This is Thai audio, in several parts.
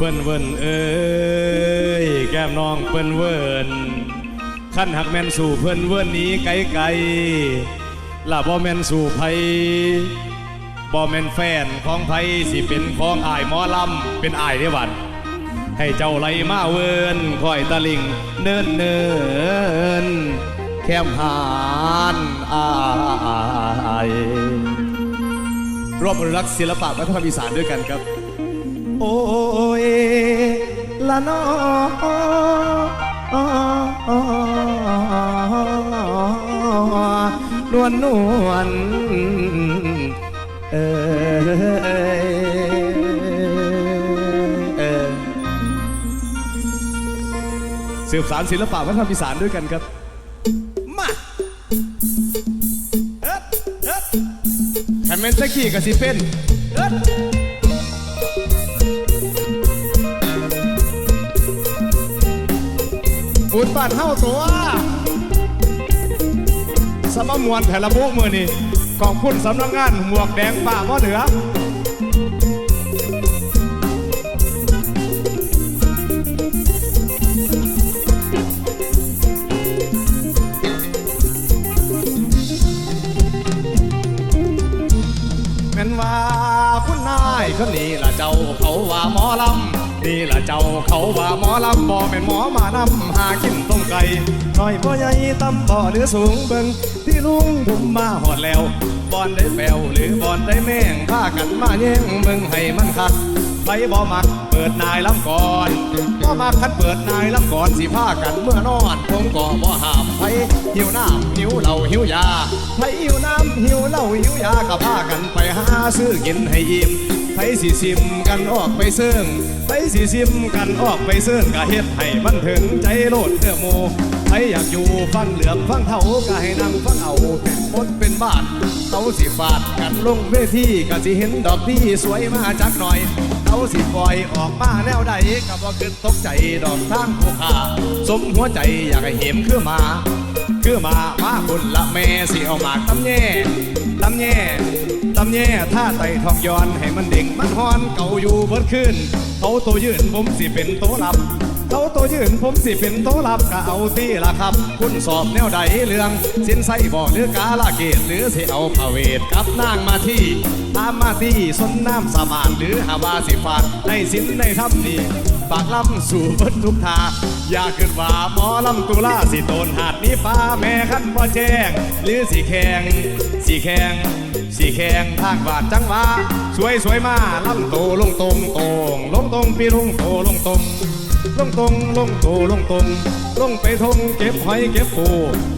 เปิ้นเวินเอ้ยแก้มน้องเปิ้นเวินขั้นหักแม่นสู่เพิ่นเวินหนี้ไกลไกลๆล่ะบ่แม่นสู่ไผบ่แม่นแฟนของไผสิเป็นของอายหมอลำเป็นอายได้บัดให้เจ้าไหลมาเวินคอยตะลิงเนินเนินแคมหานอายรวมอนุรักษ์ศิลปะวัฒนธรรมอีสานด้วยกันครับ โอ้ย นอนวลนวลเออเออสืบสารศิลปะวัฒนธรรมอีสานด้วยกันครับ มาเฮ็ดเฮ็ดแคมเมนตะกี้กับสิเป็นเฮ็ ดบุญบ้านเฮาตัวสมมวนแถละบุมือนี่ขอบคุณสำนักงานหมวกแดงป่าบ่เหนือแม่นว่าคุณนายคนนี้ล่ะเจ้าเขาว่าหมอลำ นี่ละเจ้าเขาว่าหมอลำบ่เป็นหมอมานำหากินต้มไก่น้อยพ่อใหญ่ตำบ่หรือสูงเบิงที่ลุงผมมาหอดแล้ว บอนได้แปวหรือบอนได้แม่งพากันมาแย่งเบิ่งให้มันคักไปบ่มักเปิดนายลำก่อนบ่มักคันเปิดนายลำก่อนสิพากันเมื่อนอนผมก็บ่หามไผหิวน้ำหิวเหล้าหิวยาไผหิวน้ำหิวเหล้าหิวยาก็พากันไปหาซื้อกินให้อิ่มไผสิซิมกันออกไปเสื่องไผสิซิมกันออกไปเสื่องก็เฮ็ดให้มันถึงใจโลดเด้อโม ไผอยากอยู่ฟังเหลืองฟังเท่าก็ให้นั่งฟังเอาเป็นมดเป็นบ้านเขาสิฟาดกันลงเวทีก็สิเห็นดอกที่สวยมาจักหน่อยเขาสิปล่อยออกมาแนวใดก็บ่คิดตกใจดอกทางผู้ขาสมหัวใจอยากให้เห็นคือหมา คือหมามาคุณละแม่สิเอาหมากตำแย่ตำแย่ตำแย่ถ้าไต่ทองย้อนให้มันเด้งมันฮอนเก่าอยู่เบิดขึ้นเขาตัวยืนผมสิเป็นโตลับ เขาตัวยืนผมสิเป็นโตลับก็เอาที่ละครับ คุณสอบแนวใดเรื่อง สินไส้บอกหรือกาลาเกตหรือสิเอาพาเวทกับนางมาที่ตามมาที่สนน้ำสมานหรือหาวาสิฟาดในสินในธรรมดีปากลำสู่บิดทุกทาอย่าขึ้นว่าหมอลำตุลาสิโตนหาดนี้ป้าแม่ขันบ่แจ้ง หรือสีแขงสีแขงสีแขงทางบาดจังหวะสวยสวยมาลำโตลงตรงตรงลงตรงปีลงโตลงตรง ลงตรงลงโตลงตรงลงไปทงเก็บหอยเก็บปู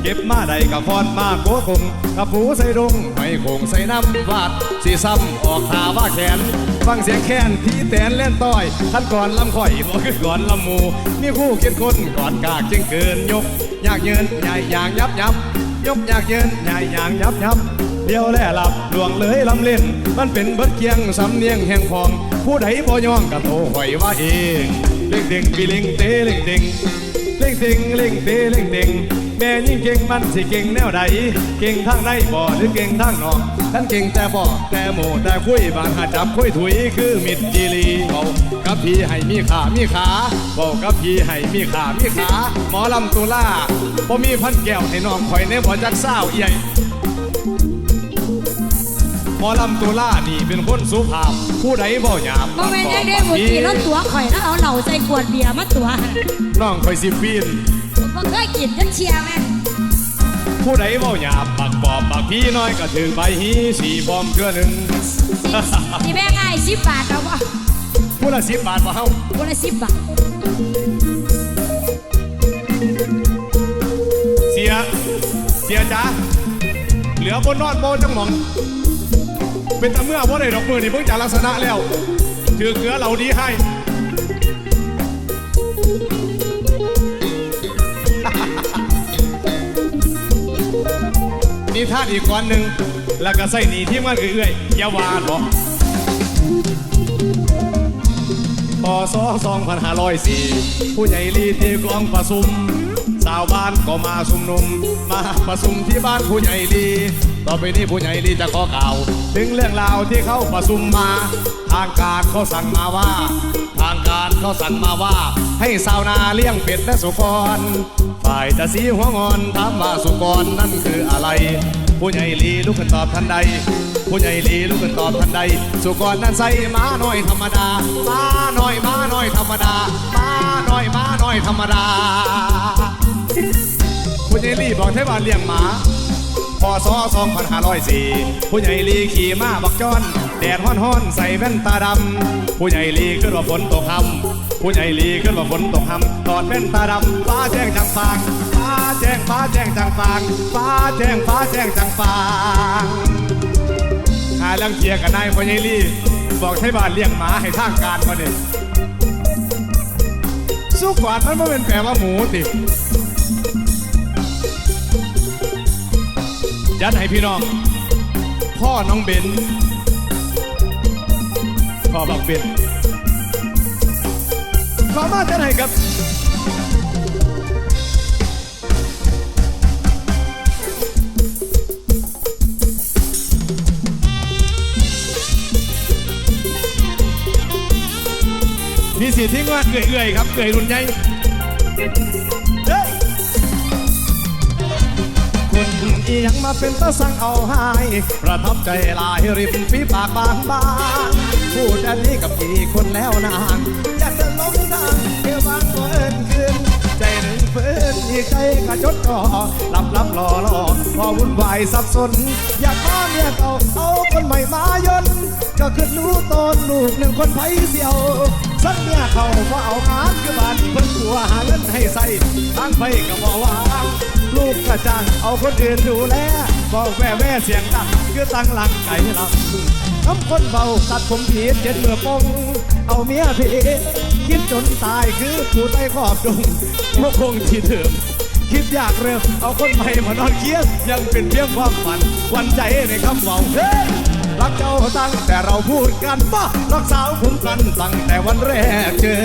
เก็บมาได้กับฟอนมาโกคงกับปูใส่ดงไม่คงใส่น้ำวาดสีซ้ำออกทาว่าแขนฟังเสียงแค้นพี่แตนเล่นต้อยท่านก่อนลำข่อยบ่คือก่อนลำมูนี่คู่เกินคนก่อนกากจึงเกินยก อยากเยินใหญ่อย่างยับยับยกอยากเยินใหญ่อย่างยับยับ เดียวแล่หลับดวงเลยลำเล่น มันเป็นเบิดเกียงสำเนียงแห่งพอง ผู้ใดบ่ยองกับโตหอยว่าเองเล่งเด้งปีเล่งเตเล่งเด้งเล่งเด้งเล่งเตเล่งเด้งแม่ยิ่งเก่งมันสิเก่งแนวใดเก่งทางใดบ่หรือเก่งทางนอกท่านเก่งแต่บ่แต่โมแต่คุยบางหาจับคุยถุยคือมิดจีรีเบากับพี่ให้มีขามีขาเบากับพี่ให้มีขามีขา หมอลำตุลาบ่มีพันแก้วให้น้องข่อยในบ่จักเศร้าวเอีย หมอลำตุลานี่เป็นคนสุภาพ ผู้ใดบ่หยาบบ่แม่นยังได้หมดทีแล้วตัวข่อยแล้วเอาเหล่าใส่ขวดเบียร์มาตัวหั่นน้องคอยสิปีนผมบ่เคยกินจังเชียร์แม่ผู้ใดบ่หยาบปักปอบปักพี่น้อยก็ถือใบหีสีบอมเกลือหนึ่งสิแม่ง่ายสิบบาทเอาบ่ผู้ละสิบบาทบ่เฮาคนละสิบบาทเสียเสียจ้าเหลือบนนอนโบจังหมอง เป็นตะเมื่อบ่ได้ดอกมือนี่เพิ่งจากลักษณะแล้วถือเกลือเหล่าดีให้นี่ท่าอีกก้อนหนึ่งแล้วก็ใส่หนีที่มันเอื่อยๆอยาวาดบอกพศ2504ผู้ใหญ่ลีเทกองประสุมาวบ้านก็มาชุมนุม มาประชุมที่บ้านผู้ใหญ่ลีต่อไปนี้ผู้ใหญ่ลีจะขอกล่าว ถึงเรื่องราวที่เขาประชุมมา ทางการเขาสั่งมาว่า ทางการเขาสั่งมาว่า ให้สาวนาเลี้ยงเป็ดและสุกรฝ่ายตาสีหัวงอนถามว่าสุกรนั่นคืออะไร ผู้ใหญ่ลีลุกขึ้นตอบทันใด ผู้ใหญ่ลีลุกขึ้นตอบทันใด สุกรนั้นใส่ม้าน้อยธรรมดาม้าน้อยม้าน้อยธรรมดาม้าน้อยม้าน้อยธรรมดา ผู้ใหญ่ลีบอกให้บ้านเลี้ยงหมาพศ2504ผู้ใหญ่ลีขี่ม้าบักจอนแดดฮ้อนๆใส่แว่นตาดำผู้ใหญ่ลีขึ้นว่าฝนตกคำผู้ใหญ่ลีขึ้นว่าฝนตกคำตอดแว่นตาดำฟ้าแจ้งจังฟางฟ้าแจ้งฟ้าแจ้งจังฟางฟ้าแจ้งฟ้าแจ้งจังฟางหาเรื่องเกียกับนายผู้ใหญ่ลีบอกให้บ้านเลี้ยงหมาให้ทางการมาเนี่ยสุกวาดมันไม่เป็นแปลว่าหมูติ ยัดให้พี่น้อง พ่อน้องเบนพ่อบักเบนขอมาจะไหนครับมีสีทิ้งว่าเอื่อยๆครับเอื่อยรุ่นใหญ่ คนอียังมาเป็นตาสั่งเอาให้ประทับใจลายริมฝีปากบางบางพูดอันนี้กับพี่คนแล้วนานอยากจะลงทางเที่ยวบางเอินขึ้นใจหนึ่งเพื่อนอีกใจกระจดจ่อลับลับรอรอพอวุ่นวายสับสน อยากมาเมียเก่าเอาคนใหม่มายนก็คือรู้ตนลูกหนึ่งคนไผ่เสียว สักเมียเขาก็เอางานคือบานเพิ่นกลัวหาเงินให้ใส่ทางไปก็บอกว่างลูกกระจังเอาคนอื่นดูแลบอกแม่แม่เสียงดังคือตั้งหลังไก่ลำคำคนเบาตัดผมผิดเจ็ดเมื่อปงเอาเมียผิดคิดจนตายคือผู้ใต้ขอบดงพวกคงที่เถิมคิดอยากเริ่มเอาคนใหม่มานอนเคียงยังเป็นเพียงความฝันวันใจในคำเบาเฮ้ รักเจ้าตั้งแต่เราพูดกันว่ารักสาวคุ้มกันตั้งแต่วันแรกเจอ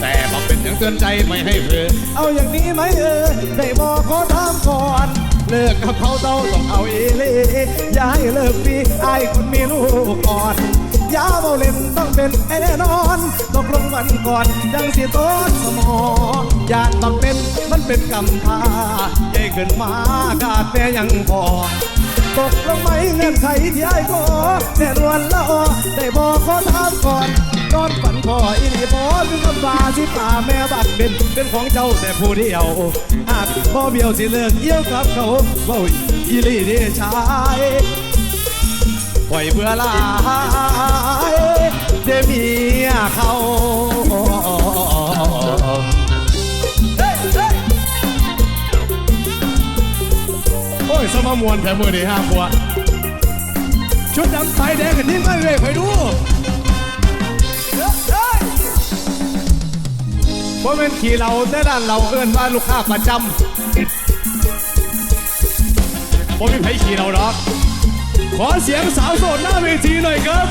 แต่บอกเป็นอย่างเตือนใจไม่ให้เผลอเอาอย่างนี้ไหมเออได้บอกขอถามก่อนเลิกกับเขาเจ้าต้องเอาเอเล่อย่าให้เลิกพี่ไอ้คนมีลูกก่อนยาเบาเล่นต้องเป็นไอ้แน่นอนตกลงวันก่อนยังสิต้นสมองยานต้องเป็นมันเป็นกำพร้าใหญ่ขึ้นมากาดแต่ยังพอ ตกลงไหมเงื่อนไขที่ไอ้ขอแน่นวนละออได้บอกขอถามก่อนนอนฝันพออีนี่พอถึงคำบาสิป่าแม่บัดเป็นเป็นของเจ้าแต่ผู้เดียวหากพ่อเบี้ยวสิเลิกเยี่ยวกับเขาเว้าอีลีเดชายปล่อยเบื่อลายเดมีเขา มามวนแถมมือดีห้าบัวชุดดำไฟแดงกันทิ้งไม่เว้ยไปดูเฮ้ยพราะเป็นขี่เราแต่ด้านเราเอื้อนว่าลูกค้าประจำผมมีไผขี่เราหรอกขอเสียงสาวโสดหน้าเวทีหน่อยครับ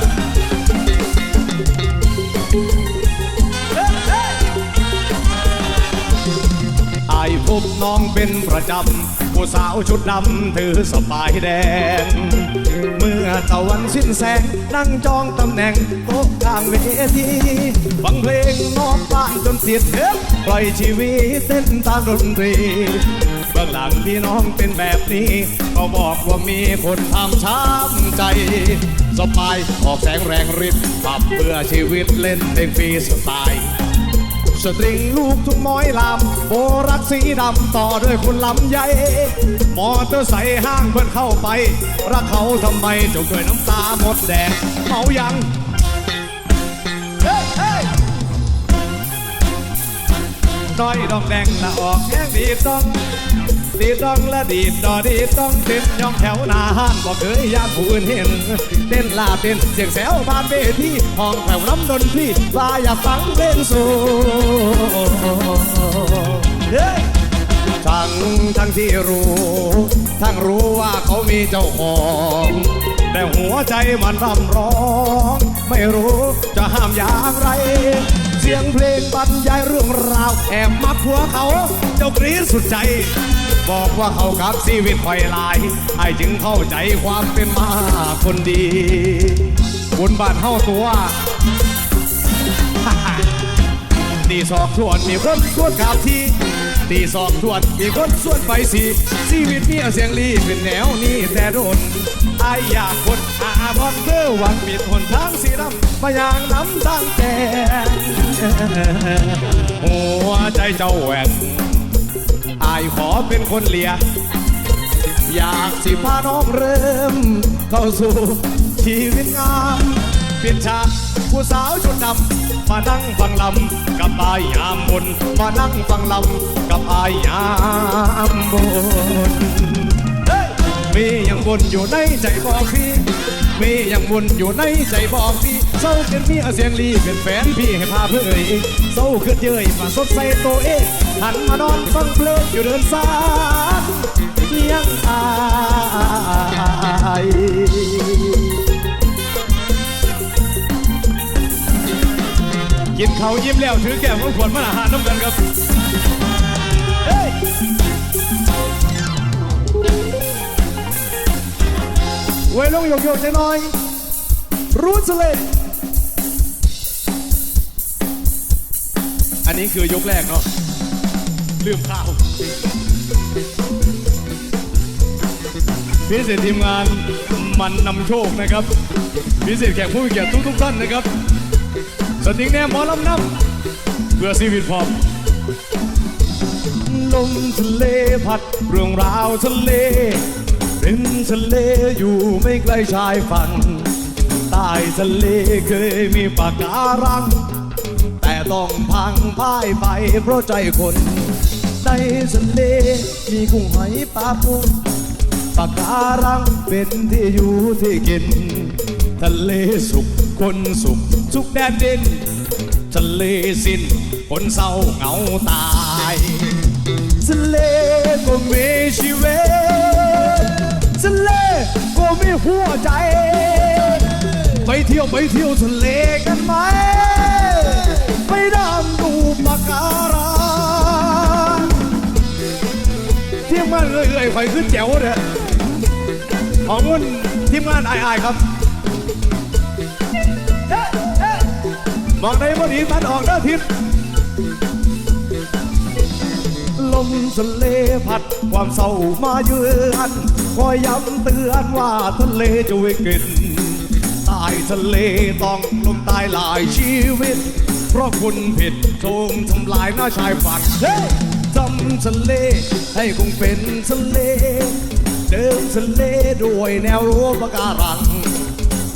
ไอพบน้องเป็นประจำ ผู้สาวชุดดำถือสบายแดง เมื่อตะวันสิ้นแสง นั่งจองตำแหน่งโต๊ะกลางเวทีฟังเพลงน้องบ้านจนเสียดเฮ้ปล่อยชีวิตเต้นตามดนตรีเบื้องหลังพี่น้องเป็นแบบนี้ก็บอกว่ามีคนทำช้ำใจสบายออกแสงแรงฤทธิ์ปรับเพื่อชีวิตเล่นเพลงฟรีสไตล์ สตริงลูกทุกม้อยลำโบรักสีดำต่อด้วยคุณลำใหญ่มอเตอร์ไซค์ห้างเพื่อนเข้าไป รักเขาทำไมจบด้วยน้ำตาหมดแดงเมายังเฮ้ยเฮ้ยน้อยดองแดงละออกแห้งดีต้อง ดีดองและดีดดอดีดต้องเต้นย่องแถวหนาห้านบอกเคยยานผู้อื่นเห็น เต้นลาเต้นเสียงแซวบานเวทีห้องแถวน้ำดนตรีว่าอยากฟังเพลงสูเฮ้ทั้งทั้งที่รู้ ทั้งรู้ว่าเขามีเจ้าของ แต่หัวใจมันรำร้อง ไม่รู้จะห้ามอย่างไร เสียงเพลงบรรยายเรื่องราว แอบมักหัวเขา เจ้ากรีดสุดใจ บอกว่าเขากับชีวิตคอยลายไอ้จึงเข้าใจความเป็นมาคนดีบุญบานเฮาตัวตีสอกชวนมีคนชวนขับทีตีสอกชวนมีคนชวนไปสีชีวิตเมียเสียงลีเป็นแนวนี้แต่โดนไอายอยากคนอาบอนเดอร์วันมีทนทางสีดำมาอย่างน้ำตั้งแกงหัวใจเจ้าแหวน ขอเป็นคนเลีย อยากสิพาน้องเริ่ม เข้าสู่ชีวิตงามเปลี่ยนฉากผู้สาวชนดำมานั่งฟังลำกับอายยามบน มานั่งฟังลำกับอายยามบน มียังบนอยู่ในใจบอกพี่ มียังบนอยู่ในใจบอกพี่เศร้าเป็นมียเสียงลีเป็นแฟนพี่ให้พาเพื่อเอยเศร้าขึ้นเย้ยมาสดใสตัวเองหันมานอนฟังเพลงอยู่เดินสายยังอายกินเขายิ้มแล้วถือแก้วของขวดมาอาหารน้ำกันครับ เฮ้ยไว้ลงโยกโยกๆใจหน่อยรู้สเลยอันนี้คือยกแรกเนาะลืมข้าวพิเศษทีมงานมันนำโชคนะครับพิเศษแขกผู้มีเกียรติทุกทุกๆท่านนะครับสติงแนมหมอลำน้ำเพื่อชีวิตพร้อมลมทะเลพัดเรื่องราวทะเล ริมทะเลอยู่ไม่ไกลชายฝั่งใต้ทะเลเคยมีปากการัง แต่ต้องพังพ่ายไปเพราะใจคนในทะเลมีกุ้งหอยปลาปูปากการังเป็นที่อยู่ที่กิน ทะเลสุขคนสุขสุขแดนดิน ทะเลสิ้นคนเศร้าเหงาตา หัวใจ ไปเที่ยวไปเที่ยวทะเลกันไหม ไปดำดูปากการังทีมงานเอื่อยๆไฟขึ้นแจ๋วเนี่ยของเงินทีมงานอายๆครับ มองในบดีตัดออกเด้อทิศลมทะเลพัดความเศร้ามาเยือน คอยย้ำเตือนว่าทะเลจะวิกฤตใต้ทะเลต้องลมตายหลายชีวิต เพราะคุณผิดโจมทำลายหน้าชายฝั่งเฮ้ยจำทะเลให้คงเป็นทะเล เดินทะเลด้วยแนวรั้วปะการัง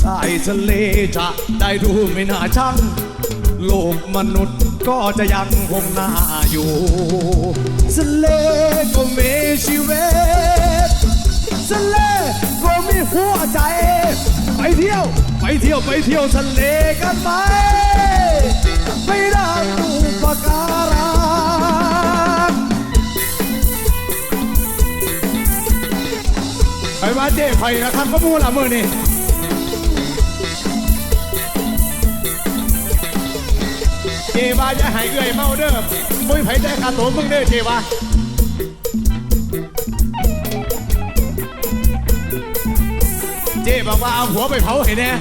ใต้ทะเลจะได้ดูไม่น่าชังโลกมนุษย์ก็จะยังคงน่าอยู่ทะเลก็มีชีวิต ทะเลก็มีหัวใจ ไปเที่ยว ไปเที่ยวไปเที่ยวทะเลกันไหมไปดำดูปะการังไปว่าเจ๊ไฟนะครับก็มูละมือนี่เจว่าจะหายเอื่อยเมาเด้อมุ้ยไผได้คาโตมึงเด้อเจว่า บอกว่าเอาหัวไปเผาเห็นแน่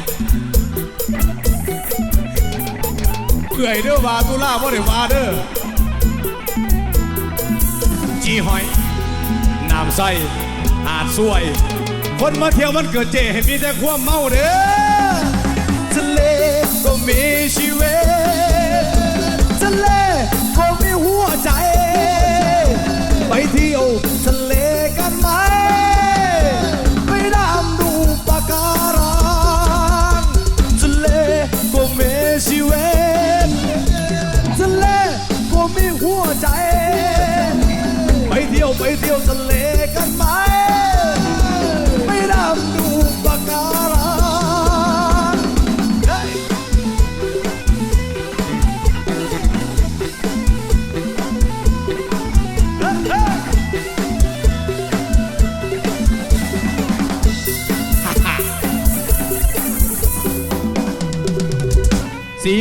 เอื่อยเด้อว่าตุลาบ่ได้ว่าเด้อจีหอยน้ำใสอาจสวย คนมาเที่ยวมันเกิดเจเห็นมีแต่ความเมาเด้อทะเลก็มีชีวิต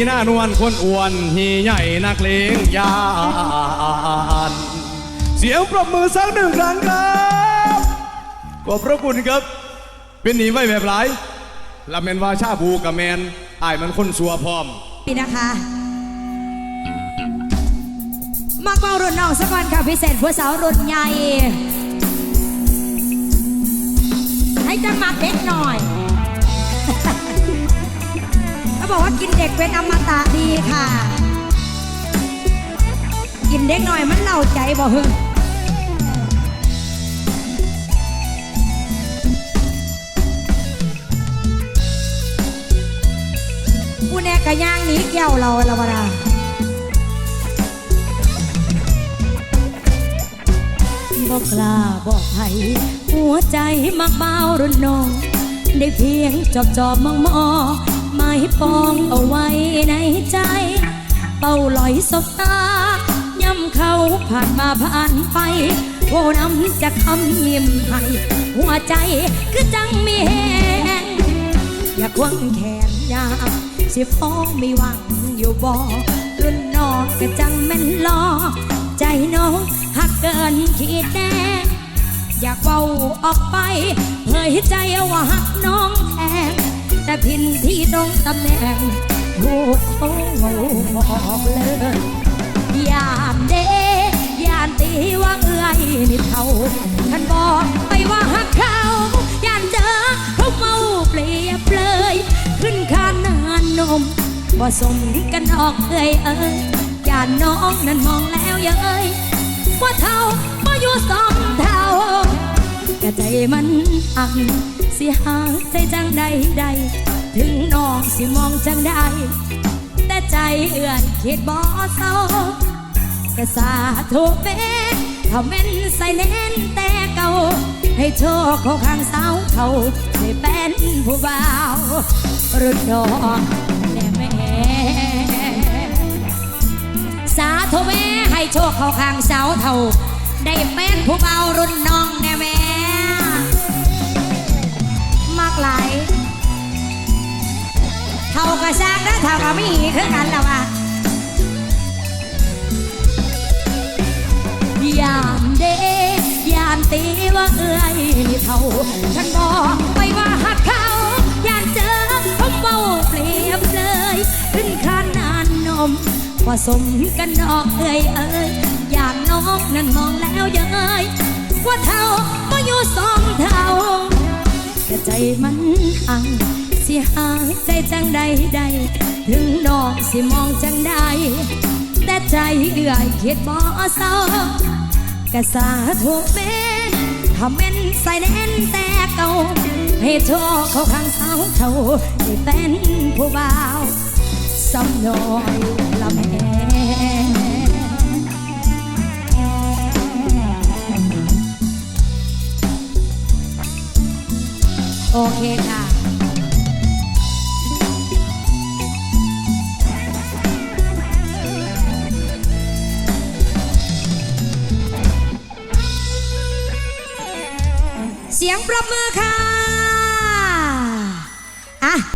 หน้านวลคนอ้วนฮีใหญ่นักเลงยานเสียงปรบมือสักหนึ่งครั้งครับขอบพระคุณครับ เป็นหนีไว้แบบไรละเมนวาชาบูกับแมนอายมันคนสัวพร้อมนี่นะคะมักเบารุ่นน้องสักวันค่ะพิเศษผู้สาวรุ่นใหญ่ ให้จังมักเด็กหน่อย เขาบอกว่ากินเด็กเป็นอมตะดีค่ะ กินเด็กหน่อยมันเล่าใจบ่ฮึผู้แน่กะย่างหนี้แก้วเราละวะดาบอกกล้าบอกไผหัวใจมักเบารุ่นน้อง ได้เพียงจอบจอบมองมอง ไม่ปองเอาไว้ในใจ เป้าลอยสบตาย่ำเขาผ่านมาผ่านไปโอน้ำจะคำยิ้มให้หัวใจคือจังมีแหงอยากควงแขนยาสิฟ้องไมีหวังอยู่บ่รุ่นน้องก็จังแม่นลอ ใจน้องหักเกินขีดแน่อยากเว้าออกไปเผยใจว่าหักน้องแทน แต่พินที่ตรงตำแหน่งถูกเขาบอกเลยยานเดยานตีว่าเอื้อยนี่เท่าท่านบอกไปว่าหักเขายานเจอเขาเมาเปรียบเลย ขึ้นคานนานนมบ่สมกันออกเอ้ยเอ้ยยานน้องนั้นมองแล้วเย้ยว่าเท่าว่าอยู่สองเท่ากะใจมันอัก สีหางใจจังใดใด ถึงน้องสิมองจังใด แต่ใจเอื่อนคิดบ่เศร้ากะสาธุเป็นเขาเม่นใส่เน้นแต่เก่า ให้โชคเขาข้างสาวเขาได้เป็นผู้บ่าวรุ่นน้องแน่แม่สาธุแม่ให้โชคเขาข้างสาวเท่า ได้เป็นผู้เบารุ่นน้องแน่แม่ หลายเท่ากระซากนะเท่ากับมีคือกันแล้วว่ะยามเดยามตีว่าเอื้อยเท่าฉันบอกไปว่าหักเขายามเจอเขาเมาเปรียบเลยขึ้นขนาดนมผสมกันดอกเอ้ยเอ้ยอยางน้องนั้นมองแล้วเย้ยว่าเท่าก็อยู่สองเท่า ใจมันอังสียหาใจจังใดใดถึงน้องสิมองจังใดแต่ใจเอื่อยคิดบ่เศร้ากะสาธุเม่นทำเป็นใส่แน่นแต่เก่าให้โชคเขาข้างเสาเขาได้เป็นผู้บ่าวสำน้อยละแม่ โอเคค่ะ เสียงปรบมือค่ะ อะ